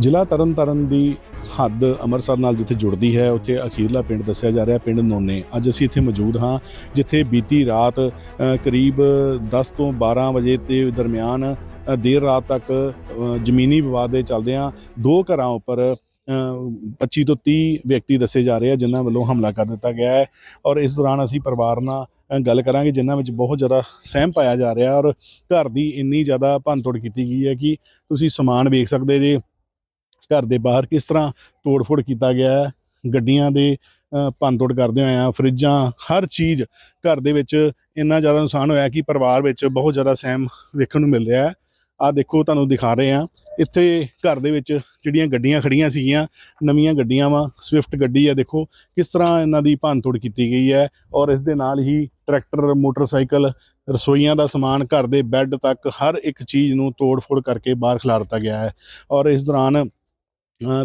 ਜ਼ਿਲ੍ਹਾ ਤਰਨਤਾਰਨ ਦੀ ਹੱਦ ਅੰਮ੍ਰਿਤਸਰ ਨਾਲ ਜਿੱਥੇ ਜੁੜਦੀ ਹੈ ਉੱਥੇ ਅਖੀਰਲਾ ਪਿੰਡ ਦੱਸਿਆ ਜਾ ਰਿਹਾ ਪਿੰਡ ਨੋਨੇ। ਅੱਜ ਅਸੀਂ ਇੱਥੇ ਮੌਜੂਦ ਹਾਂ ਜਿੱਥੇ ਬੀਤੀ ਰਾਤ ਕਰੀਬ 10 ਤੋਂ 12 ਵਜੇ ਦੇ ਦਰਮਿਆਨ ਦੇਰ ਰਾਤ ਤੱਕ ਜ਼ਮੀਨੀ ਵਿਵਾਦ ਦੇ ਚੱਲਦਿਆਂ ਦੋ ਘਰਾਂ ਉੱਪਰ ਅ, 25 ਤੋਂ 30 ਵਿਅਕਤੀ ਦੱਸੇ ਜਾ ਰਹੇ ਆ ਜਿਨ੍ਹਾਂ ਵੱਲੋਂ ਹਮਲਾ ਕਰ ਦਿੱਤਾ ਗਿਆ ਹੈ। ਔਰ ਇਸ ਦੌਰਾਨ ਅਸੀਂ ਪਰਿਵਾਰ ਨਾਲ ਗੱਲ ਕਰਾਂਗੇ ਜਿਨ੍ਹਾਂ ਵਿੱਚ ਬਹੁਤ ਜ਼ਿਆਦਾ ਸਹਿਮ ਪਾਇਆ ਜਾ ਰਿਹਾ। ਔਰ ਘਰ ਦੀ ਇੰਨੀ ਜ਼ਿਆਦਾ ਭੰਨਤੋੜ ਕੀਤੀ ਗਈ ਹੈ ਕਿ ਤੁਸੀਂ ਸਮਾਨ ਵੇਖ ਸਕਦੇ ਜੇ। ਘਰ ਦੇ ਬਾਹਰ ਕਿਸ ਤਰ੍ਹਾਂ ਤੋੜ-ਫੋੜ ਕੀਤਾ ਗਿਆ ਹੈ? ਗੱਡੀਆਂ ਦੇ ਅ, ਭੰਨਤੋੜ ਕਰਦੇ ਹੋਏ ਆ ਫਰਿੱਜਾਂ ਹਰ ਚੀਜ਼ ਘਰ ਦੇ ਵਿੱਚ ਇੰਨਾ ਜ਼ਿਆਦਾ ਨੁਕਸਾਨ ਹੋਇਆ ਕਿ ਪਰਿਵਾਰ ਵਿੱਚ ਬਹੁਤ ਜ਼ਿਆਦਾ ਸਹਿਮ ਵੇਖਣ ਨੂੰ ਮਿਲ ਰਿਹਾ ਹੈ। ਆ ਦੇਖੋ ਤੁਹਾਨੂੰ ਦਿਖਾ ਰਹੇ ਆ ਇੱਥੇ ਘਰ ਦੇ ਵਿੱਚ ਜਿਹੜੀਆਂ ਗੱਡੀਆਂ ਖੜੀਆਂ ਸੀਗੀਆਂ ਨਵੀਆਂ ਗੱਡੀਆਂ ਵਾ ਸਵਿਫਟ ਗੱਡੀ ਆ ਦੇਖੋ ਕਿਸ ਤਰ੍ਹਾਂ ਇਹਨਾਂ ਦੀ ਭੰਨਤੋੜ ਕੀਤੀ ਗਈ ਹੈ ਔਰ ਇਸ ਦੇ ਨਾਲ ਹੀ ਟਰੈਕਟਰ ਮੋਟਰਸਾਈਕਲ ਰਸੋਈਆਂ ਦਾ ਸਮਾਨ ਘਰ ਦੇ ਬੈੱਡ ਤੱਕ ਹਰ ਇੱਕ ਚੀਜ਼ ਨੂੰ ਤੋੜ-ਫੋੜ ਕਰਕੇ ਬਾਹਰ ਖਿਲਾਰ ਦਿੱਤਾ ਗਿਆ ਹੈ। ਔਰ ਇਸ ਦੌਰਾਨ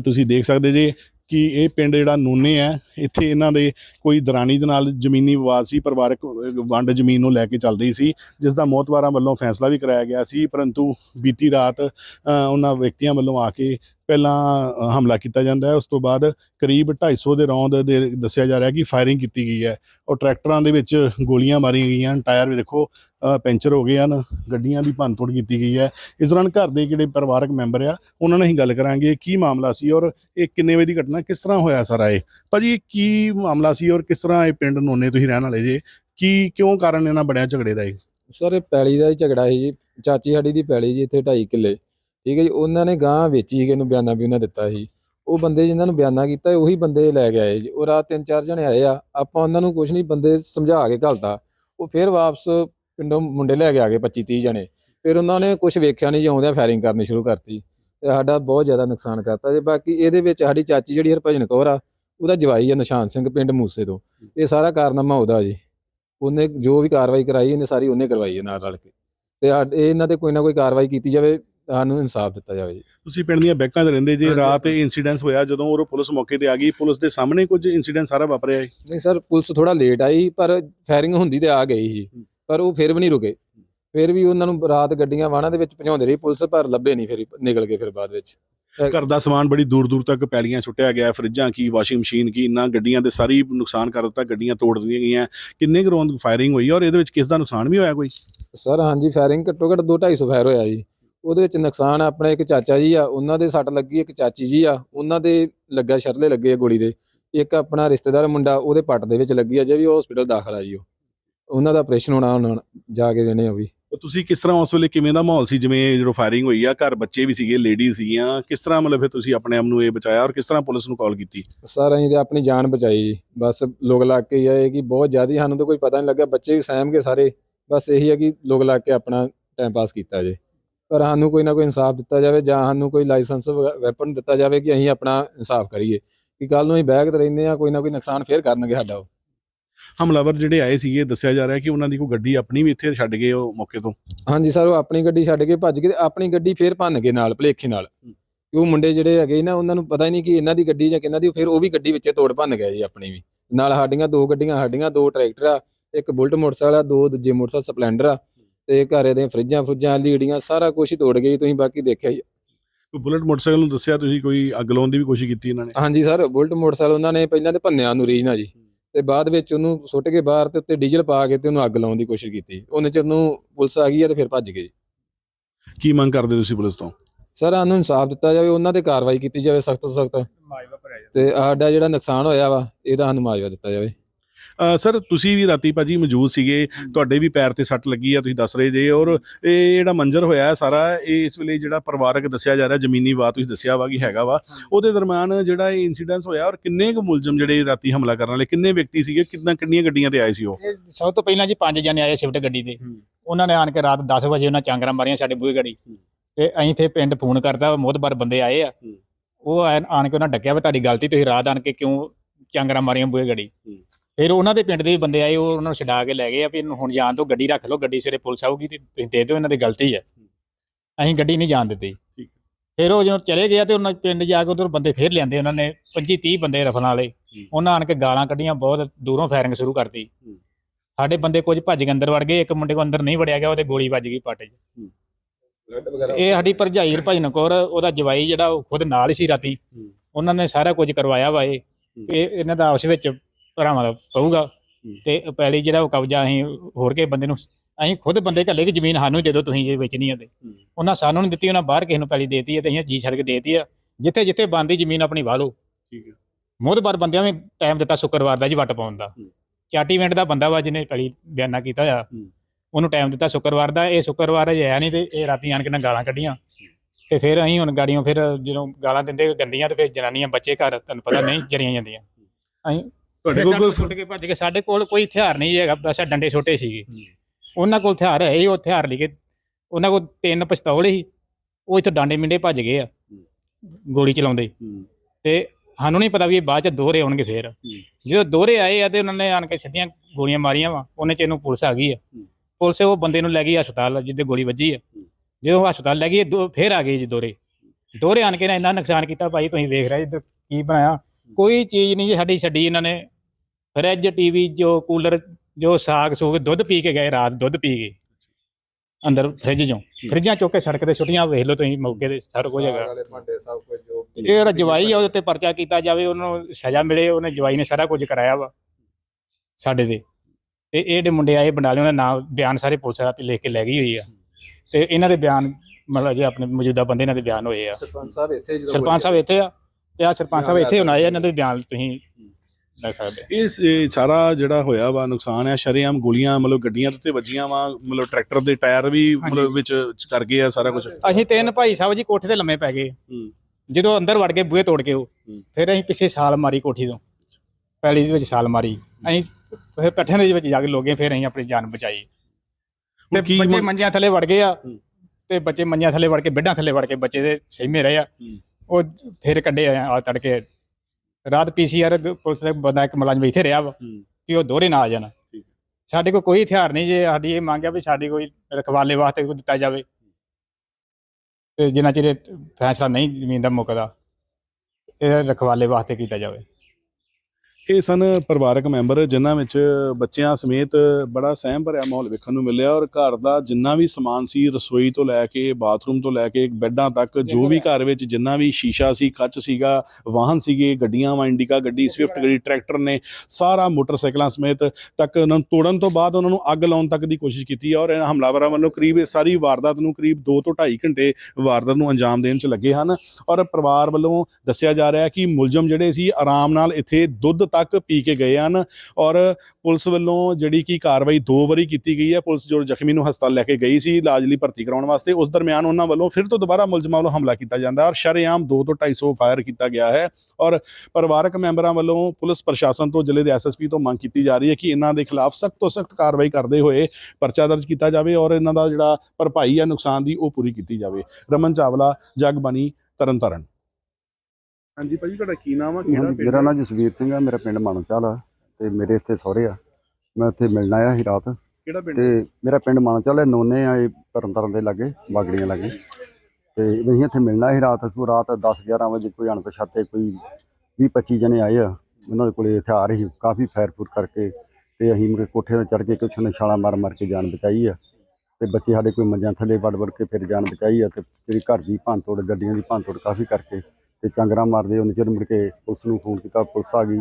ਤੁਸੀਂ ਦੇਖ ਸਕਦੇ ਜੇ ਕਿ ਇਹ ਪਿੰਡ ਜਿਹੜਾ ਨੂਨੇ ਹੈ ਇੱਥੇ ਇਹਨਾਂ ਦੇ ਕੋਈ ਦਰਾਣੀ ਦੇ ਨਾਲ ਜ਼ਮੀਨੀ ਵਿਵਾਦ ਸੀ ਪਰਿਵਾਰਕ ਵੰਡ ਜ਼ਮੀਨ ਨੂੰ ਲੈ ਕੇ ਚੱਲ ਰਹੀ ਸੀ ਜਿਸ ਦਾ ਮੋਤਵਾਰਾਂ ਵੱਲੋਂ ਫੈਸਲਾ ਵੀ ਕਰਾਇਆ ਗਿਆ ਸੀ ਪਰੰਤੂ ਬੀਤੀ ਰਾਤ ਅ, ਉਹਨਾਂ ਵਿਅਕਤੀਆਂ ਵੱਲੋਂ ਆ ਕੇ ਪਹਿਲਾਂ ਹਮਲਾ ਕੀਤਾ ਜਾਂਦਾ ਹੈ। ਉਸ ਤੋਂ ਬਾਅਦ ਕਰੀਬ 250 ਦੇ ਰੌਂਦ ਦੇ ਦੱਸਿਆ ਜਾ ਰਿਹਾ ਕਿ ਫਾਇਰਿੰਗ ਕੀਤੀ ਗਈ ਹੈ ਔਰ ਟਰੈਕਟਰਾਂ ਦੇ ਵਿੱਚ ਗੋਲੀਆਂ ਮਾਰੀਆਂ ਗਈਆਂ ਟਾਇਰ ਵੀ ਦੇਖੋ ਪੈਂਚਰ ਹੋ ਗਏ ਹਨ। ਗੱਡੀਆਂ ਦੀ ਭੰਨਤੋੜ ਕੀਤੀ ਗਈ ਹੈ। ਇਸ ਦੌਰਾਨ ਘਰ ਦੇ ਜਿਹੜੇ ਪਰਿਵਾਰਕ ਮੈਂਬਰ ਆ, ਉਹਨਾਂ ਨਾਲ ਹੀ ਗੱਲ ਕਰਾਂਗੇ ਕੀ ਮਾਮਲਾ ਸੀ ਔਰ ਇਹ ਕਿੰਨੇ ਵਜੇ ਦੀ ਘਟਨਾ, ਕਿਸ ਤਰ੍ਹਾਂ ਹੋਇਆ ਸਾਰਾ ਇਹ? ਭਾਜੀ, ਇਹ ਕੀ ਮਾਮਲਾ ਸੀ ਔਰ ਕਿਸ ਤਰ੍ਹਾਂ ਇਹ ਪਿੰਡ ਨੋਨੇ ਤੁਸੀਂ ਰਹਿਣ ਵਾਲੇ ਜੇ? ਕੀ, ਕਿਉਂ ਕਾਰਨ ਇਹਨਾਂ ਬਣਿਆ ਝਗੜੇ ਦਾ ਇਹ? ਸਰ, ਇਹ ਪੈਲੀ ਦਾ ਹੀ ਝਗੜਾ ਸੀ ਜੀ। ਚਾਚੀ ਸਾਡੀ ਦੀ ਪੈਲੀ ਜੀ, ਇੱਥੇ 2.5 ਕਿੱਲੇ। ਠੀਕ ਹੈ ਜੀ, ਉਹਨਾਂ ਨੇ ਗਾਂ ਵੇਚੀ ਸੀ ਇਹਨੂੰ ਬਿਆਨਾ ਵੀ ਉਹਨਾਂ ਦਿੱਤਾ ਸੀ। ਉਹ ਬੰਦੇ ਜਿਨ੍ਹਾਂ ਨੂੰ ਬਿਆਨਾ ਕੀਤਾ ਉਹੀ ਬੰਦੇ ਲੈ ਕੇ ਆਏ ਜੀ। ਉਹ ਰਾਤ ਤਿੰਨ ਚਾਰ ਜਣੇ ਆਏ ਆ, ਆਪਾਂ ਉਹਨਾਂ ਨੂੰ ਕੁਝ ਨਹੀਂ, ਬੰਦੇ ਸਮਝਾ ਕੇ ਘਲਤਾ। ਉਹ ਫਿਰ ਵਾਪਸ ਪਿੰਡੋਂ ਮੁੰਡੇ ਲੈ ਕੇ ਆ ਗਏ 25 30 ਜਣੇ। ਫਿਰ ਉਹਨਾਂ ਨੇ ਕੁਝ ਵੇਖਿਆ ਨਹੀਂ ਜਿਉਂਦਿਆਂ ਫਾਇਰਿੰਗ ਕਰਨੀ ਸ਼ੁਰੂ ਕਰਤੀ। ਤੇ ਸਾਡਾ ਬਹੁਤ ਜ਼ਿਆਦਾ ਨੁਕਸਾਨ ਕਰਤਾ ਜੀ। ਬਾਕੀ ਇਹਦੇ ਵਿੱਚ ਸਾਡੀ ਚਾਚੀ ਜਿਹੜੀ ਹਰਭਜਨ ਕੌਰ ਆ, ਉਹਦਾ ਜਵਾਈ ਆ ਨਿਸ਼ਾਨ ਸਿੰਘ ਪਿੰਡ ਮੂਸੇ ਤੋਂ। ਇਹ ਸਾਰਾ ਕਾਰਨਾਮਾ ਉਹਦਾ ਜੀ। ਉਹਨੇ ਜੋ ਵੀ ਕਾਰਵਾਈ ਕਰਾਈ, ਇਹਨੇ ਸਾਰੀ ਉਹਨੇ ਕਰਵਾਈ ਹੈ ਨਾਲ ਰਲ ਕੇ। ਤੇ ਇਹ ਇਹਨਾਂ ਤੇ ਕੋਈ ਨਾ ਕੋਈ ਕਾਰਵਾਈ ਕੀਤੀ ਜਾਵੇ। ਸਾਨੂੰ ਇਨਸਾਫ ਦਿੱਤਾ ਜਾਵੇ ਜੀ। ਤੁਸੀਂ ਪਿੰਡ ਦੀਆਂ ਬੈਕਾਂ 'ਚ ਰਹਿੰਦੇ ਜੇ। ਰਾਤ ਇਹ ਇਨਸੀਡੈਂਸ ਹੋਇਆ ਜਦੋਂ ਉਹ ਪੁਲਿਸ ਮੌਕੇ ਤੇ ਆ ਗਈ ਪੁਲਿਸ ਦੇ ਸਾਹਮਣੇ ਕੁਝ ਇਨਸੀਡੈਂਟ ਸਾਰਾ ਵਾਪਰਿਆ ਹੈ ਨਹੀਂ ਸਰ ਪੁਲਿਸ ਥੋੜਾ ਲੇਟ ਆਈ ਪਰ ਫਾਇਰਿੰਗ ਹੁੰਦੀ ਤੇ ਆ ਗਈ ਸੀ ਪਰ ਉਹ ਫਿਰ ਵੀ ਨਹੀਂ ਰੁਕੇ। ਫਿਰ ਵੀ ਉਹਨਾਂ ਨੂੰ ਰਾਤ ਗੱਡੀਆਂ ਵਾਹਣਾਂ ਦੇ ਵਿੱਚ ਭਜਾਉਂਦੇ ਰਹੀ ਪੁਲਿਸ ਪਰ ਲੱਭੇ ਨਹੀਂ ਫਿਰ ਨਿਕਲ ਗਏ ਫਿਰ ਬਾਅਦ ਵਿੱਚ। ਘਰ ਦਾ ਸਮਾਨ ਬੜੀ ਦੂਰ ਦੂਰ ਤੱਕ ਪੈਲੀਆਂ ਛੁੱਟਿਆ ਗਿਆ ਫਰਿੱਜਾਂ ਕੀ ਵਾਸ਼ਿੰਗ ਮਸ਼ੀਨ ਕੀ ਇੰਨਾ ਗੱਡੀਆਂ ਦੇ ਸਾਰੀ ਨੁਕਸਾਨ ਕਰ ਦਿੱਤਾ ਗੱਡੀਆਂ ਤੋੜ ਦਿੱਤੀਆਂ ਗਈਆਂ। ਕਿੰਨੇ ਕੁ ਰੌਂਦ ਫਾਇਰਿੰਗ ਹੋਈ ਔਰ ਇਹਦੇ ਵਿੱਚ ਕਿਸ ਦਾ ਨੁਕਸਾਨ ਵੀ ਹੋਇਆ ਕੋਈ? ਸਰ ਹਾਂਜੀ ਫਾਇਰਿੰਗ ਘੱਟੋ ਘੱਟ 2 250 ਫਾਇਰ ਹੋਇਆ ਜੀ। ਉਹਦੇ ਵਿੱਚ ਨੁਕਸਾਨ ਆਪਣੇ ਇੱਕ ਚਾਚਾ ਜੀ ਆ ਉਹਨਾਂ ਦੇ ਸੱਟ ਲੱਗੀ ਇੱਕ ਚਾਚੀ ਜੀ ਆ ਉਹਨਾਂ ਦੇ ਲੱਗਾ ਸ਼ਰਲੇ ਲੱਗੇ ਆ ਗੋਲੀ ਦੇ। ਇੱਕ ਆਪਣਾ ਰਿਸ਼ਤੇਦਾਰ ਮੁੰਡਾ ਉਹਦੇ ਪੱਟ ਦੇ ਵਿੱਚ ਲੱਗੀ ਆ ਜੇ ਵੀ ਉਹ ਹਸਪੀਟਲ ਦਾਖਲ ਆ ਜੀ ਉਹ। ਉਹਨਾਂ ਦਾ ਆਪਰੇਸ਼ਨ ਹੋਣਾ ਉਹਨਾਂ ਜਾ ਕੇ ਦੇਣੇ ਆ ਉਹ ਵੀ। ਤੁਸੀਂ ਕਿਸ ਤਰ੍ਹਾਂ ਉਸ ਵੇਲੇ ਕਿਵੇਂ ਦਾ ਮਾਹੌਲ ਸੀ ਜਿਵੇਂ ਜਦੋਂ ਫਾਇਰਿੰਗ ਹੋਈ ਆ ਘਰ ਬੱਚੇ ਵੀ ਸੀਗੇ ਲੇਡੀ ਸੀਗੀਆਂ ਕਿਸ ਤਰ੍ਹਾਂ ਮਤਲਬ ਫਿਰ ਤੁਸੀਂ ਆਪਣੇ ਆਪ ਨੂੰ ਇਹ ਬਚਾਇਆ ਔਰ ਕਿਸ ਤਰ੍ਹਾਂ ਪੁਲਿਸ ਨੂੰ ਕਾਲ ਕੀਤੀ? ਸਰ ਅਸੀਂ ਤੇ ਆਪਣੀ ਜਾਨ ਬਚਾਈ ਜੀ। ਬਸ ਲੋਕ ਲੱਗ ਕੇ ਹੀ ਆਏ ਕਿ ਬਹੁਤ ਜ਼ਿਆਦਾ ਸਾਨੂੰ ਤਾਂ ਕੋਈ ਪਤਾ ਨਹੀਂ ਲੱਗਾ ਬੱਚੇ ਵੀ ਸਹਿਮ ਗਏ ਸਾਰੇ। ਬਸ ਇਹੀ ਹੈ ਕਿ ਲੋਕ ਲੱਗ ਕੇ ਆਪਣਾ ਟਾਈਮ ਪਾਸ ਕੀਤਾ ਜੇ। ਪਰ ਸਾਨੂੰ ਕੋਈ ਨਾ ਕੋਈ ਇਨਸਾਫ ਦਿੱਤਾ ਜਾਵੇ ਜਾਂ ਸਾਨੂੰ ਕੋਈ ਲਾਇਸੈਂਸ ਵੈਪਨ ਦਿੱਤਾ ਜਾਵੇ ਕਿ ਅਸੀਂ ਆਪਣਾ ਇਨਸਾਫ ਕਰੀਏ। ਕਿ ਕੱਲ ਨੂੰ ਅਸੀਂ ਬੈਗ ਤੇ ਰਹਿੰਦੇ ਆ ਕੋਈ ਨਾ ਕੋਈ ਨੁਕਸਾਨ ਫੇਰ ਕਰਨਗੇ ਸਾਡਾ ਉਹ। ਹਮਲਾਵਰ ਜਿਹੜੇ ਆਏ ਸੀਗੇ ਦੱਸਿਆ ਜਾ ਰਿਹਾ ਕਿ ਉਹਨਾਂ ਦੀ ਕੋਈ ਗੱਡੀ ਆਪਣੀ ਵੀ ਇੱਥੇ ਛੱਡ ਗਏ ਉਹ ਮੌਕੇ ਤੋਂ? ਹਾਂਜੀ ਸਰ ਉਹ ਆਪਣੀ ਗੱਡੀ ਛੱਡ ਕੇ ਭੱਜ ਗਏ ਤੇ ਆਪਣੀ ਗੱਡੀ ਫੇਰ ਭੰਨ ਗਏ ਨਾਲ ਭਲੇਖੇ ਨਾਲ। ਕਿ ਉਹ ਮੁੰਡੇ ਜਿਹੜੇ ਹੈਗੇ ਨਾ ਉਹਨਾਂ ਨੂੰ ਪਤਾ ਹੀ ਨਹੀਂ ਕਿ ਇਹਨਾਂ ਦੀ ਗੱਡੀ ਜਾਂ ਕਿਹਨਾਂ ਦੀ ਫਿਰ ਉਹ ਵੀ ਗੱਡੀ ਵਿੱਚੇ ਤੋੜ ਭੰਨ ਗਏ ਜੀ ਆਪਣੀ ਵੀ। ਨਾਲ ਸਾਡੀਆਂ ਦੋ ਗੱਡੀਆਂ ਸਾਡੀਆਂ ਦੋ ਟਰੈਕਟਰ ਆ ਇੱਕ ਬੁਲਟ ਮੋਟਰਸਾਈਕਲ ਆ ਦੋ ਦੂਜੇ ਮੋਟਰਸਾਈਕਲ ਸਪਲੈਂਡਰ ਆ। ਤੇ ਘਰੇ ਦੇ ਫਰਿੱਜਾਂ ਫਰੁੱਜਾਂ ਲੀੜੀਆਂ ਸਾਰਾ ਕੁਝ ਹੀ ਤੋੜ ਗਏ ਤੁਸੀਂ ਬਾਕੀ ਦੇਖਿਆ ਹੀ ਆ। ਕੋਈ ਬੁਲਟ ਮੋਟਰਸਾਈਕਲ ਨੂੰ ਦੱਸਿਆ ਤੁਸੀਂ ਕੋਈ ਅੱਗ ਲਾਉਣ ਦੀ ਵੀ ਕੋਸ਼ਿਸ਼ ਕੀਤੀ ਇਹਨਾਂ ਨੇ? ਹਾਂਜੀ ਸਰ ਬੁਲਟ ਮੋਟਰਸਾਈਕਲ ਉਹਨਾਂ ਨੇ ਪਹਿਲਾਂ ਤੇ ਭੰਨਿਆ ਨੂੰ ਰੀਜ ਨਾਲ ਜੀ। ਤੇ ਬਾਅਦ ਵਿੱਚ ਉਹਨੂੰ ਸੁੱਟ ਕੇ ਬਾਹਰ ਤੇ ਉੱਤੇ ਡੀਜ਼ਲ ਪਾ ਕੇ ਤੇ ਉਹਨੂੰ ਅੱਗ ਲਾਉਣ ਦੀ ਕੋਸ਼ਿਸ਼ ਕੀਤੀ। ਉਹਨੇ ਚ ਉਹਨੂੰ ਪੁਲਿਸ ਆ ਗਈ ਆ ਤੇ ਫਿਰ ਭੱਜ ਗਏ ਜੀ। ਕੀ ਮੰਗ ਕਰਦੇ ਤੁਸੀਂ ਪੁਲਿਸ ਤੋਂ? ਸਰ ਸਾਨੂੰ ਇਨਸਾਫ ਦਿੱਤਾ ਜਾਵੇ ਉਹਨਾਂ ਤੇ ਕਾਰਵਾਈ ਕੀਤੀ ਜਾਵੇ ਸਖਤ ਤੋਂ ਸਖਤ। ਤੇ ਸਾਡਾ ਜਿਹੜਾ ਨੁਕਸਾਨ ਹੋਇਆ ਵਾ ਇਹਦਾ ਸਾਨੂੰ ਮੁਆਵਜ਼ਾ ਦਿੱਤਾ ਜਾਵੇ। ਸਰ ਤੁਸੀਂ ਵੀ ਰਾਤੀ ਭਾਜੀ ਮੌਜੂਦ ਸੀਗੇ ਤੁਹਾਡੇ ਵੀ ਪੈਰ ਤੇ ਸੱਟ ਲੱਗੀ ਆ ਤੁਸੀਂ ਦੱਸ ਰਹੇ ਜੇ ਔਰ ਇਹ ਜਿਹੜਾ ਮੰਜ਼ਰ ਹੋਇਆ ਸਾਰਾ ਇਹ ਇਸ ਵੇਲੇ ਜਿਹੜਾ ਪਰਿਵਾਰਕ ਦੱਸਿਆ ਜਾ ਰਿਹਾ ਜ਼ਮੀਨੀ ਵਿਵਾਦ ਤੁਸੀਂ ਦੱਸਿਆ ਵਾ ਕਿ ਹੈਗਾ ਵਾ। ਉਹਦੇ ਦਰਮਿਆਨ ਜਿਹੜਾ ਇਹ ਇਨਸੀਡੈਂਸ ਹੋਇਆ ਔਰ ਕਿੰਨੇ ਕੁ ਮੁਲਜ਼ਮ ਜਿਹੜੇ ਰਾਤੀ ਹਮਲਾ ਕਰਨ ਵਾਲੇ ਕਿੰਨੇ ਵਿਅਕਤੀ ਸੀਗੇ ਕਿੰਨਾ ਕਿੰਨੀਆਂ ਗੱਡੀਆਂ ਤੇ ਆਏ ਸੀ ਉਹ? ਸਭ ਤੋਂ ਪਹਿਲਾਂ ਜੀ ਪੰਜ ਜਣੇ ਆਏ ਸ਼ਿਫਟ ਗੱਡੀ ਤੇ। ਉਹਨਾਂ ਨੇ ਆਣ ਕੇ ਰਾਤ 10 ਵਜੇ ਉਹਨਾਂ ਚਾਂਗਰਾਂ ਮਾਰੀਆਂ ਸਾਡੇ ਬੂਹੇ ਗੜੀ। ਤੇ ਅਸੀਂ ਫੇਰ ਪਿੰਡ ਫੋਨ ਕਰਦਾ ਮੋਦਬਰ ਬੰਦੇ ਆਏ ਆ। ਉਹ ਆਣ ਕੇ ਉਹਨਾਂ ਡੱਕਿਆ ਵੀ ਤੁਹਾਡੀ ਗਲਤੀ ਤੁਸੀਂ ਰਾਤ ਆਣ ਕੇ ਕਿਉਂ ਚਾਂਗਰਾਂ ਮਾਰੀਆਂ ਬੂਹੇ ਗੜੀ। ਫਿਰ ਉਹਨਾਂ ਦੇ ਪਿੰਡ ਦੇ ਵੀ ਬੰਦੇ ਆਏ ਉਹ ਉਹਨਾਂ ਨੂੰ ਛਡਾ ਕੇ ਲੈ ਗਏ ਆ ਵੀ ਇਹਨੂੰ ਹੁਣ ਜਾਣ ਤੋਂ ਗੱਡੀ ਰੱਖ ਲਓ ਗੱਡੀ ਸਿਰੇ ਪੁਲਿਸ ਆਊਗੀ ਤੇ ਤੁਸੀਂ ਦੇ ਦਿਓ ਇਹਨਾਂ ਦੀ ਗਲਤੀ ਹੈ। ਅਸੀਂ ਗੱਡੀ ਨਹੀਂ ਜਾਣ ਦਿੱਤੀ। ਫਿਰ ਉਹ ਜਦੋਂ ਚਲੇ ਗਿਆ ਤੇ ਉਹਨਾਂ ਪਿੰਡ ਜਾ ਕੇ ਉਧਰ ਬੰਦੇ ਫੇਰ ਲਿਆਂਦੇ ਉਹਨਾਂ ਨੇ 25 30 ਬੰਦੇ ਰਫਲ ਵਾਲੇ। ਉਹਨਾਂ ਆਣ ਕੇ ਗਾਲਾਂ ਕੱਢੀਆਂ ਬਹੁਤ ਦੂਰੋਂ ਫਾਇਰਿੰਗ ਸ਼ੁਰੂ ਕਰਤੀ। ਸਾਡੇ ਬੰਦੇ ਕੁਝ ਭੱਜ ਕੇ ਅੰਦਰ ਵੜ ਗਏ ਇੱਕ ਮੁੰਡੇ ਕੋ ਅੰਦਰ ਨਹੀਂ ਵੜਿਆ ਗਿਆ ਉਹਦੇ ਗੋਲੀ ਵੱਜ ਗਈ ਪੱਟ 'ਚ ਇਹ ਸਾਡੀ ਭਰਜਾਈ ਰਭਾਈ ਕੌਰ ਉਹਦਾ ਜਵਾਈ ਜਿਹੜਾ ਉਹ ਖੁਦ ਨਾਲ ਹੀ ਸੀ ਰਾਤੀ। ਉਹਨਾਂ ਨੇ ਸਾਰਾ ਕੁਝ ਕਰਵਾਇਆ ਵਾ ਇਹ ਇਹਨਾਂ ਦਾ ਆਪਸ ਵਿੱਚ ਭਰਾਵਾਂ ਦਾ ਪਊਗਾ। ਤੇ ਪਹਿਲੀ ਜਿਹੜਾ ਉਹ ਕਬਜ਼ਾ ਅਸੀਂ ਹੋਰ ਕੇ ਬੰਦੇ ਨੂੰ ਅਸੀਂ ਖੁਦ ਬੰਦੇ ਘੱਲੇ ਕਿ ਜ਼ਮੀਨ ਸਾਨੂੰ ਹੀ ਦੇ ਦਿਓ ਤੁਸੀਂ ਜੇ ਵੇਚਣੀ ਆ ਤੇ। ਉਹਨਾਂ ਸਾਨੂੰ ਨਹੀਂ ਦਿੱਤੀ ਉਹਨਾਂ ਬਾਹਰ ਕਿਸੇ ਨੂੰ ਪਹਿਲੀ ਦੇਤੀ ਹੈ ਤੇ ਅਸੀਂ ਜੀ ਛੱਡ ਕੇ ਦੇਤੀ ਆ। ਜਿੱਥੇ ਜਿੱਥੇ ਬੰਦੀ ਜ਼ਮੀਨ ਆਪਣੀ ਵਾਹ ਲਓ। ਠੀਕ ਹੈ ਮੋਦਬਾਰ ਬੰਦਿਆਂ ਨੇ ਟਾਈਮ ਦਿੱਤਾ ਸ਼ੁੱਕਰਵਾਰ ਦਾ ਜੀ ਵੱਟ ਪਾਉਣ ਦਾ। ਚਾਟੀ ਮਿੰਟ ਦਾ ਬੰਦਾ ਵਾ ਜਿਹਨੇ ਪਹਿਲੀ ਬਿਆਨਾ ਕੀਤਾ ਆ। ਉਹਨੂੰ ਟਾਈਮ ਦਿੱਤਾ ਸ਼ੁੱਕਰਵਾਰ ਦਾ। ਇਹ ਸ਼ੁੱਕਰਵਾਰ ਅਜੇ ਆਇਆ ਨਹੀਂ ਤੇ ਇਹ ਰਾਤੀ ਆਣ ਕੇ ਨਾ ਗਾਲਾਂ ਕੱਢੀਆਂ। ਤੇ ਫਿਰ ਅਸੀਂ ਹੁਣ ਗਾੜੀਆਂ ਫਿਰ ਜਦੋਂ ਗਾਲਾਂ ਦਿੰਦੇ ਗੰਦੀਆਂ ਤੇ ਫਿਰ ਜਨਾਨੀਆਂ ਬੱਚੇ ਘਰ ਤੁਹਾਨੂੰ ਪਤਾ ਨਹੀਂ ਜਰੀਆਂ ਜਾਂਦੀਆਂ। ਅਸੀਂ ਤੁਹਾਡੇ ਕੋਲ ਛੁੱਟ ਕੇ ਭੱਜ ਕੇ ਸਾਡੇ ਕੋਲ ਕੋਈ ਹਥਿਆਰ ਨਹੀਂ ਹੈਗਾ ਬਸ ਆਹ ਡੰਡੇ ਛੋਟੇ ਸੀਗੇ। ਉਹਨਾਂ ਕੋਲ ਹਥਿਆਰ ਹੈ ਹੀ ਉਹ ਹਥਿਆਰ ਲੈ ਕੇ ਉਹਨਾਂ ਕੋਲ ਤਿੰਨ ਪਿਸਤੌਲ ਸੀ। ਉਹ ਇੱਥੇ ਡਾਂਡੇ ਮਿੰਡੇ ਭੱਜ ਗਏ ਆ ਗੋਲੀ ਚਲਾਉਂਦੇ। ਤੇ ਸਾਨੂੰ ਨਹੀਂ ਪਤਾ ਵੀ ਇਹ ਬਾਅਦ ਚ ਦੋਹਰੇ ਆਉਣਗੇ ਫੇਰ। ਜਦੋਂ ਦੋਹਰੇ ਆਏ ਆ ਤੇ ਉਹਨਾਂ ਨੇ ਆਣ ਕੇ ਸਿੱਧੀਆਂ ਗੋਲੀਆਂ ਮਾਰੀਆਂ ਵਾ ਉਹਨੇ ਚ ਇਹਨੂੰ ਪੁਲਿਸ ਆ ਗਈ ਆ। ਪੁਲਿਸ ਉਹ ਬੰਦੇ ਨੂੰ ਲੈ ਗਈ ਹਸਪਤਾਲ ਜਿੱਦੇ ਗੋਲੀ ਵੱਜੀ ਆ। ਜਦੋਂ ਹਸਪਤਾਲ ਲੈ ਗਈ ਇਹ ਦੋ- ਫੇਰ ਆ ਗਏ ਜੀ ਦੋਹਰੇ। ਦੋਹਰੇ ਆਣ ਕੇ ਨਾ ਇੰਨਾ ਨੁਕਸਾਨ ਕੀਤਾ ਭਾਈ ਤੁਸੀਂ ਵੇਖ ਰਹੇ ਇੱਧਰ ਕੀ ਬਣਾਇਆ। ਕੋਈ ਚੀਜ਼ ਨਹੀਂ ਜੀ ਸਾਡੀ ਛੱਡੀ ਇਹਨਾਂ ਨੇ। ਫਰਿੱਜ ਟੀਵੀ ਜੋ ਕੂਲਰ ਜੋ ਸਾਗ ਸੂਗ ਦੁੱਧ ਪੀ ਕੇ ਗਏ ਰਾਤ ਦੁੱਧ ਪੀ ਗਏ। ਅੰਦਰ ਫਰਿੱਜ ਚੋਂ। ਫਰਿੱਜਾਂ ਚੁੱਕ ਕੇ ਸੜਕ ਤੇ ਸੁੱਟੀਆਂ ਵੇਖ ਲਓ ਤੁਸੀਂ ਮੌਕੇ ਤੇ ਸਾਰਾ ਕੁਝ ਹੈਗਾ। ਵਾਲੇ ਭਾਂਡੇ ਸਭ ਕੁਝ ਜੋ ਇਹ ਜਿਹੜਾ ਜਵਾਈ ਆ ਉਹਦੇ ਤੇ ਪਰਚਾ ਕੀਤਾ ਜਾਵੇ ਉਹਨੂੰ ਸਜ਼ਾ ਮਿਲੇ ਉਹਨੇ ਜਵਾਈ ਨੇ ਸਾਰਾ ਕੁਝ ਕਰਾਇਆ ਵਾ ਸਾਡੇ ਤੇ। ਤੇ ਇਹ ਜਿਹੜੇ ਮੁੰਡੇ ਆਏ ਬੰਡਾਲੇ ਉਹਨਾਂ ਦਾ ਨਾਮ ਬਿਆਨ ਸਾਰੇ ਪੁਲਿਸ ਵਾਲਾ ਤੇ ਲਿਖ ਕੇ ਲੈ ਗਈ ਹੋਈ ਆ। ਤੇ ਇਹਨਾਂ ਦੇ ਬਿਆਨ ਮਤਲਬ ਜੇ ਆਪਣੇ ਮੌਜੂਦਾ ਬੰਦੇ ਇਹਨਾਂ ਦੇ ਬਿਆਨ ਹੋਏ ਆ। ਸਰਪੰਚ ਸਾਹਿਬ ਇੱਥੇ ਜਦੋਂ ਸਰਪੰਚ ਸਾਹਿਬ ਇੱਥੇ ਆ ਤੇ ਆ ਸਰਪੰਚ ਸਾਹਿਬ ਇੱਥੇ ਹੁਣ ਆਏ ਆ ਇਹਨਾਂ ਦੇ ਬਿਆਨ ਤੁਸੀਂ ਲੈ ਸਕਦੇ ਇਹ ਸਾਰਾ ਜਿਹੜਾ ਹੋਇਆ ਵਾ ਨੁਕਸਾਨ ਆ ਸ਼ਰੇਆਮ ਗੋਲੀਆਂ ਮਤਲਬ ਗੱਡੀਆਂ ਦੇ ਉੱਤੇ ਵੱਜੀਆਂ ਵਾ ਮਤਲਬ ਟਰੈਕਟਰ ਦੇ ਟਾਇਰ ਵੀ ਮਤਲਬ ਵਿੱਚ ਕਰ ਗਏ ਆ ਸਾਰਾ ਕੁਝ ਅਸੀਂ ਤਿੰਨ ਭਾਈ ਸਾਹਿਬ ਜੀ ਕੋਠੇ ਤੇ ਲੰਮੇ ਪੈ ਗਏ। ਜਦੋਂ ਅੰਦਰ ਵੜ ਕੇ ਬੂਹੇ ਤੋੜ ਕੇ ਉਹ। ਹੂੰ। ਫਿਰ ਅਸੀਂ ਪਿੱਛੇ ਸਾਲ ਮਾਰੀ ਕੋਠੀ ਤੋਂ। ਪਹਿਲੀ ਦੇ ਵਿੱਚ ਸਾਲ ਮਾਰੀ। ਅਸੀਂ ਫਿਰ ਪੱਠਿਆਂ ਦੇ ਵਿੱਚ ਜਾ ਕੇ ਲੋਗੇ ਫਿਰ ਅਸੀਂ ਆਪਣੀ ਜਾਨ ਬਚਾਈ। ਤੇ ਕੀ ਬੱਚੇ ਮੰਜਿਆਂ ਥੱਲੇ ਵੜ ਗਏ ਆ। ਹੂੰ। ਤੇ ਬੱਚੇ ਮੰਜਿਆਂ ਥੱਲੇ ਵੜ ਕੇ ਬੈੱਡਾਂ ਥੱਲੇ ਵੜ ਕੇ ਬੱਚੇ ਦੇ ਸਹਿਮੇ ਰਹੇ ਆ। ਉਹ ਫਿਰ ਕੱਢੇ ਆ ਆ ਤੜਕੇ ਰਾਤ ਪੀਸੀਆਰ ਪੁਲਿਸ ਦਾ ਬੰਦਾ ਇੱਕ ਮੁਲਾਜ਼ਮ ਇੱਥੇ ਰਿਹਾ ਵਾ ਕਿ ਉਹ ਦੋਹਰੇ ਨਾ ਆ ਜਾਣ। ਸਾਡੇ ਕੋਲ ਕੋਈ ਹਥਿਆਰ ਨਹੀਂ ਜੇ ਸਾਡੀ ਇਹ ਮੰਗ ਆ ਵੀ ਸਾਡੀ ਕੋਈ ਰਖਵਾਲੇ ਵਾਸਤੇ ਕੋਈ ਦਿੱਤਾ ਜਾਵੇ। ਤੇ ਜਿੰਨਾ ਚਿਰ ਫੈਸਲਾ ਨਹੀਂ ਜ਼ਮੀਨ ਦਾ ਮੁੱਕਦਾ ਇਹ ਰਖਵਾਲੇ ਵਾਸਤੇ ਕੀਤਾ ਜਾਵੇ। ਇਹ ਸਨ ਪਰਿਵਾਰਕ ਮੈਂਬਰ ਜਿਨ੍ਹਾਂ ਵਿੱਚ ਬੱਚਿਆਂ ਸਮੇਤ ਬੜਾ ਸਹਿਮ ਭਰਿਆ ਮਾਹੌਲ ਵੇਖਣ ਨੂੰ ਮਿਲਿਆ ਔਰ ਘਰ ਦਾ ਜਿੰਨਾ ਵੀ ਸਮਾਨ ਸੀ ਰਸੋਈ ਤੋਂ ਲੈ ਕੇ ਬਾਥਰੂਮ ਤੋਂ ਲੈ ਕੇ ਬੈੱਡਾਂ ਤੱਕ ਜੋ ਵੀ ਘਰ ਵਿੱਚ ਜਿੰਨਾ ਵੀ ਸ਼ੀਸ਼ਾ ਸੀ ਕੱਚ ਸੀਗਾ ਵਾਹਨ ਸੀਗੇ ਗੱਡੀਆਂ ਵਾ ਇੰਡੀਕਾ ਗੱਡੀ ਸਵਿਫਟ ਗੱਡੀ ਟਰੈਕਟਰ ਨੇ ਸਾਰਾ ਮੋਟਰਸਾਈਕਲਾਂ ਸਮੇਤ ਤੱਕ ਉਹਨਾਂ ਨੂੰ ਤੋੜਨ ਤੋਂ ਬਾਅਦ ਉਹਨਾਂ ਨੂੰ ਅੱਗ ਲਾਉਣ ਤੱਕ ਦੀ ਕੋਸ਼ਿਸ਼ ਕੀਤੀ ਔਰ ਇਹਨਾਂ ਹਮਲਾਵਰਾਂ ਵੱਲੋਂ ਕਰੀਬ ਇਹ ਸਾਰੀ ਵਾਰਦਾਤ ਨੂੰ ਕਰੀਬ 2 ਤੋਂ 2.5 ਘੰਟੇ ਵਾਰਦਾਤ ਨੂੰ ਅੰਜਾਮ ਦੇਣ 'ਚ ਲੱਗੇ ਹਨ। ਔਰ ਪਰਿਵਾਰ ਵੱਲੋਂ ਦੱਸਿਆ ਜਾ ਰਿਹਾ ਹੈ ਕਿ ਮੁਲਜ਼ਮ ਜਿਹੜੇ ਸੀ ਆਰਾਮ ਨਾਲ ਇੱਥੇ ਦੁੱਧ ਤੱਕ ਪੀ ਕੇ ਗਏ ਹਨ ਔਰ ਪੁਲਿਸ ਵੱਲੋਂ ਜਿਹੜੀ ਕਿ ਕਾਰਵਾਈ ਦੋ ਵਾਰੀ ਕੀਤੀ ਗਈ ਹੈ। ਪੁਲਿਸ ਜੋ ਜ਼ਖਮੀ ਨੂੰ ਹਸਪਤਾਲ ਲੈ ਕੇ ਗਈ ਸੀ, ਇਲਾਜ ਲਈ ਭਰਤੀ ਕਰਾਉਣ ਵਾਸਤੇ, ਉਸ ਦਰਮਿਆਨ ਉਹਨਾਂ ਵੱਲੋਂ ਫਿਰ ਤੋਂ ਦੁਬਾਰਾ ਮੁਲਜ਼ਮਾਂ ਵੱਲੋਂ ਹਮਲਾ ਕੀਤਾ ਜਾਂਦਾ ਔਰ ਸ਼ਰੇਆਮ 2 ਤੋਂ 250 ਫਾਇਰ ਕੀਤਾ ਗਿਆ ਹੈ ਔਰ ਪਰਿਵਾਰਕ ਮੈਂਬਰਾਂ ਵੱਲੋਂ ਪੁਲਿਸ ਪ੍ਰਸ਼ਾਸਨ ਤੋਂ, ਜ਼ਿਲ੍ਹੇ ਦੇ ਐਸਐਸਪੀ ਤੋਂ ਮੰਗ ਕੀਤੀ ਜਾ ਰਹੀ ਹੈ ਕਿ ਇਹਨਾਂ ਦੇ ਖਿਲਾਫ ਸਖਤ ਤੋਂ ਸਖਤ ਕਾਰਵਾਈ ਕਰਦੇ ਹੋਏ ਪਰਚਾ ਦਰਜ ਕੀਤਾ ਜਾਵੇ ਔਰ ਇਹਨਾਂ ਦਾ ਜਿਹੜਾ ਭਰਪਾਈ ਹੈ, ਨੁਕਸਾਨ ਦੀ ਉਹ ਪੂਰੀ ਕੀਤੀ ਜਾਵੇ। ਰਮਨ ਚਾਵਲਾ, ਜਗਬਾਣੀ, ਤਰਨਤਾਰਨ। ਹਾਂਜੀ ਭਾਜੀ ਤੁਹਾਡਾ ਕੀ ਨਾਮ ਆ? ਹਾਂਜੀ, ਮੇਰਾ ਨਾਮ ਜਸਵੀਰ ਸਿੰਘ ਆ ਮੇਰਾ ਪਿੰਡ ਮਾਨੋਚਾਲ ਆ ਤੇ ਮੇਰੇ ਇੱਥੇ ਸਹੁਰੇ ਆ। ਮੈਂ ਇੱਥੇ ਮਿਲਣ ਆਇਆ ਸੀ ਰਾਤ। ਕਿਹੜਾ ਪਿੰਡ? ਤੇ ਮੇਰਾ ਪਿੰਡ ਮਾਨੋਚਾਲ ਹੈ ਨੋਨੇ ਆ ਇਹ ਤਰਨਤਾਰਨ ਦੇ ਲਾਗੇ ਬਾਗੜੀਆਂ ਲਾਗੇ। ਤੇ ਅਸੀਂ ਇੱਥੇ ਮਿਲਣਾ ਸੀ ਰਾਤ। ਤੋਂ ਰਾਤ 10 11 ਵਜੇ ਕੋਈ ਅਣਪਛਾਤੇ ਕੋਈ 20 25 ਜਣੇ ਆਏ ਆ। ਉਹਨਾਂ ਦੇ ਕੋਲੇ ਹਥਿਆਰ ਸੀ ਕਾਫੀ ਫਾਇਰ ਫੂਰ ਕਰਕੇ। ਤੇ ਅਸੀਂ ਮੁਰੇ ਕੋਠੇ ਤੇ ਚੜ ਕੇ ਕੁਛ ਨੇ ਛਾਲਾਂ ਮਾਰ ਮਾਰ ਕੇ ਜਾਨ ਬਚਾਈ ਆ। ਤੇ ਬੱਚੇ ਸਾਡੇ ਕੋਈ ਮੰਜਾਂ ਥੱਲੇ ਵੜ ਵੜ ਕੇ ਫਿਰ ਜਾਨ ਬਚਾਈ ਆ। ਤੇ ਜਿਹੜੀ ਘਰ ਦੀ ਭੰਨ ਤੋੜ ਗੱਡੀਆਂ ਦੀ ਭੰਨ ਤੋੜ ਕਾਫੀ ਕਰਕੇ। ਤੇ ਚੰਗਰਾ ਮਾਰਦੇ ਉਹਨੇ ਚਿਰ ਮੁੜ ਕੇ ਪੁਲਿਸ ਨੂੰ ਫੋਨ ਕੀਤਾ ਪੁਲਿਸ ਆ ਗਈ।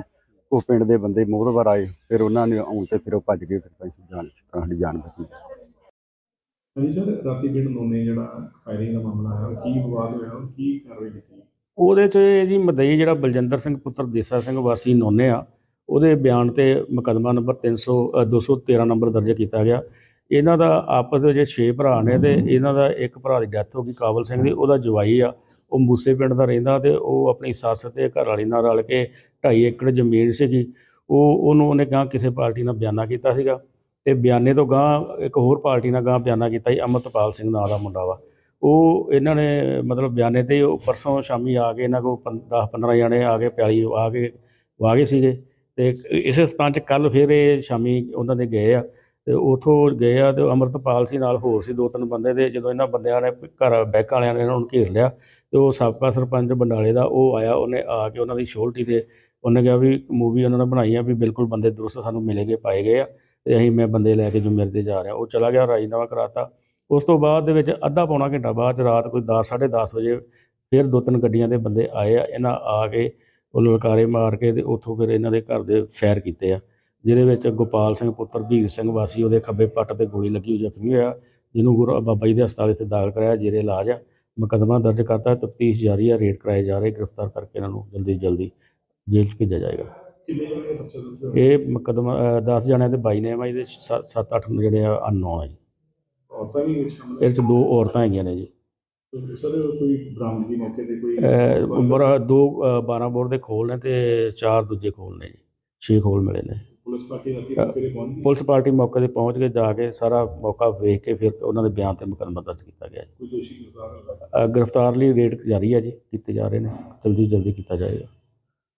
ਉਹ ਪਿੰਡ ਦੇ ਬੰਦੇ ਮੋਹਰਵਾਰ ਆਏ ਫਿਰ ਉਹਨਾਂ ਨੇ ਆਉਣ ਤੇ ਫਿਰ ਉਹ ਭੱਜ ਗਏ ਫਿਰ ਅਸੀਂ ਜਾਨ ਸਾਡੀ ਜਾਨ ਬਚੀ। ਹਾਂਜੀ ਸਰ ਰਾਤੀ ਪਿੰਡ ਨੋਨੇ ਜਿਹੜਾ ਫਾਇਰਿੰਗ ਦਾ ਮਾਮਲਾ ਹੈ ਕੀ ਵਿਵਾਦ ਹੋਇਆ ਔਰ ਕੀ ਕਾਰਵਾਈ ਕੀਤੀ? ਉਹਦੇ 'ਚ ਇਹ ਜੀ ਮਦਈ ਜਿਹੜਾ ਬਲਜਿੰਦਰ ਸਿੰਘ ਪੁੱਤਰ ਦੇਸਾ ਸਿੰਘ ਵਾਸੀ ਨੋਨੇ ਆ ਉਹਦੇ ਬਿਆਨ ਤੇ ਮੁਕੱਦਮਾ ਨੰਬਰ 300 ਅ, 213 ਨੰਬਰ ਦਰਜ ਕੀਤਾ ਗਿਆ। ਇਹਨਾਂ ਦਾ ਆਪਸ ਦੇ ਜੇ 6 ਭਰਾ ਨੇ ਤੇ ਇਹਨਾਂ ਦਾ ਇੱਕ ਭਰਾ ਦੀ ਡੈਥ ਹੋ ਗਈ ਕਾਬਲ ਸਿੰਘ ਦੀ ਉਹਦਾ ਜਵਾਈ ਆ। ਉਹ ਮੂਸੇ ਪਿੰਡ ਦਾ ਰਹਿੰਦਾ ਤੇ ਉਹ ਆਪਣੀ ਸੱਸ ਤੇ ਘਰ ਵਾਲੀ ਨਾਲ ਰਲ ਕੇ 2.5 ਏਕੜ ਜ਼ਮੀਨ ਸੀਗੀ, ਉਹ ਉਹਨੂੰ ਉਹਨੇ ਗਾਂ ਕਿਸੇ ਪਾਰਟੀ ਨਾਲ ਬਿਆਨਾ ਕੀਤਾ ਸੀਗਾ ਤੇ ਬਿਆਨੇ ਤੋਂ ਗਾਂ ਇੱਕ ਹੋਰ ਪਾਰਟੀ ਨਾਲ ਗਾਂ ਬਿਆਨਾ ਕੀਤਾ ਸੀ, ਅਮਰਤਪਾਲ ਸਿੰਘ ਨਾਂ ਦਾ ਮੁੰਡਾ ਵਾ। ਉਹ ਇਹਨਾਂ ਨੇ ਮਤਲਬ ਬਿਆਨੇ ਤੇ ਉਹ ਪਰਸੋਂ ਸ਼ਾਮੀ ਆ ਕੇ ਇਹਨਾਂ ਕੋਲ 10 15 ਜਣੇ ਆ ਕੇ ਪਿਆਲੀ ਆ ਕੇ ਵਾਗੇ ਸੀਗੇ ਤੇ ਇਸੇ ਸਥਾਨ 'ਚ ਕੱਲ ਫਿਰ ਇਹ ਸ਼ਾਮੀ ਉਹਨਾਂ ਦੇ ਗਏ ਆ। ਤੇ ਉਥੋਂ ਗਏ ਆ ਤੇ ਅਮਰਤਪਾਲ ਸੀ ਨਾਲ ਹੋਰ ਸੀ ਦੋ ਤਿੰਨ ਬੰਦੇ ਦੇ ਜਦੋਂ ਇਹਨਾਂ ਬੰਦਿਆਂ ਨੇ ਘਰ ਬੈਕ ਵਾਲਿਆਂ ਨੇ ਇਹਨਾਂ ਨੂੰ ਘੇਰ ਲਿਆ ਤੇ ਉਹ ਸਾਬਕਾ ਸਰਪੰਚ ਬੰਡਾਲੇ ਦਾ ਉਹ ਆਇਆ, ਉਹਨੇ ਆ ਕੇ ਉਹਨਾਂ ਦੀ ਸ਼ੋਲਟੀ ਤੇ ਉਹਨੇ ਕਿਹਾ ਵੀ ਮੂਵੀ ਉਹਨਾਂ ਨੇ ਬਣਾਈ ਆ ਵੀ ਬਿਲਕੁਲ ਬੰਦੇ ਦਰੁਸਤ ਸਾਨੂੰ ਮਿਲੇਗੇ, ਪਾਏ ਗਏ ਆ ਤੇ ਅਸੀਂ ਮੈਂ ਬੰਦੇ ਲੈ ਕੇ ਜੋ ਮੇਰੇ ਤੇ ਜਾ ਰਿਹਾ। ਉਹ ਚਲਾ ਗਿਆ, ਰਾਜੀਨਾਮਾ ਕਰਾਤਾ। ਉਸ ਤੋਂ ਬਾਅਦ ਦੇ ਵਿੱਚ ਅੱਧਾ ਪੌਣਾ ਘੰਟਾ ਬਾਅਦ 'ਚ ਰਾਤ ਕੋਈ 10 10:30 ਵਜੇ ਫਿਰ ਦੋ ਤਿੰਨ ਗੱਡੀਆਂ ਦੇ ਬੰਦੇ ਆਏ ਆ, ਇਹਨਾਂ ਆ ਕੇ ਉਹ ਲਲਕਾਰੇ ਮਾਰ ਕੇ ਤੇ ਉੱਥੋਂ ਫਿਰ ਇਹਨਾਂ ਦੇ ਘਰ ਦੇ ਫੈਰ ਕੀਤੇ ਆ। ਜਿਹਦੇ ਵਿੱਚ ਗੋਪਾਲ ਸਿੰਘ ਪੁੱਤਰ ਭੀਰ ਸਿੰਘ ਵਾਸੀ ਉਹਦੇ ਖੱਬੇ ਪੱਟ ਤੇ ਗੋਲੀ ਲੱਗੀ ਹੋਈ ਜ਼ਖਮੀ ਹੋਇਆ ਜਿਹਨੂੰ ਗੁਰੂ ਬਾਬਾ ਜੀ ਦੇ ਹਸਪਤਾਲ ਇੱਥੇ ਦਾਖਲ ਕਰਾਇਆ ਜੇਰੇ ਇਲਾਜ ਆ। ਮੁਕੱਦਮਾ ਦਰਜ ਕਰਤਾ ਤਫਤੀਸ਼ ਜਾਰੀ ਆ ਰੇਡ ਕਰਾਏ ਜਾ ਰਹੇ ਗ੍ਰਿਫਤਾਰ ਕਰਕੇ ਇਹਨਾਂ ਨੂੰ ਜਲਦੀ ਜਲਦੀ ਜੇਲ੍ਹ 'ਚ ਭੇਜਿਆ ਜਾਏਗਾ। ਇਹ ਮੁਕੱਦਮਾ 10 ਜਣਿਆਂ ਦੇ ਬਾਈ ਨੇਮ ਆ ਇਹਦੇ 7-8 ਜਿਹੜੇ ਆ ਅਨਨੋਨ ਆ ਜੀ। ਔਰਤਾਂ ਵੀ ਵਿੱਚ ਸ਼ਾਮਲ ਇਹਦੇ 'ਚ ਦੋ ਔਰਤਾਂ ਹੈਗੀਆਂ ਨੇ ਜੀ। ਸਰ ਕੋਈ ਬਰਾਮਦਗੀ ਮੌਕੇ ਤੇ ਕੋਈ ਬਰ- ਦੋ 12 ਬੋਰ ਦੇ ਖੋਲ ਨੇ ਤੇ ਚਾਰ ਦੂਜੇ ਖੋਲ ਨੇ ਜੀ। 6 ਖੋਲ ਮਿਲੇ ਨੇ। ਪੁਲਿਸ ਪਾਰਟੀ ਰਾਤੀ ਮੌਕੇ ਤੇ ਪਹੁੰਚ ਗਈ? ਪੁਲਿਸ ਪਾਰਟੀ ਮੌਕੇ ਤੇ ਪਹੁੰਚ ਕੇ ਜਾ ਕੇ ਸਾਰਾ ਮੌਕਾ ਵੇਖ ਕੇ ਫਿਰ ਉਹਨਾਂ ਦੇ ਬਿਆਨ ਤੇ ਮੁਕੱਦਮਾ ਦਰਜ ਕੀਤਾ ਗਿਆ ਜੀ। ਕੋਈ ਦੋਸ਼ੀ ਗ੍ਰਿਫਤਾਰ ਹੋਇਆ? ਗ੍ਰਿਫਤਾਰ ਲਈ ਰੇਡ ਜਾਰੀ ਹੈ ਜੀ ਕੀਤੇ ਜਾ ਰਹੇ ਨੇ। ਜਲਦੀ ਜਲਦੀ ਕੀਤਾ ਜਾਏਗਾ।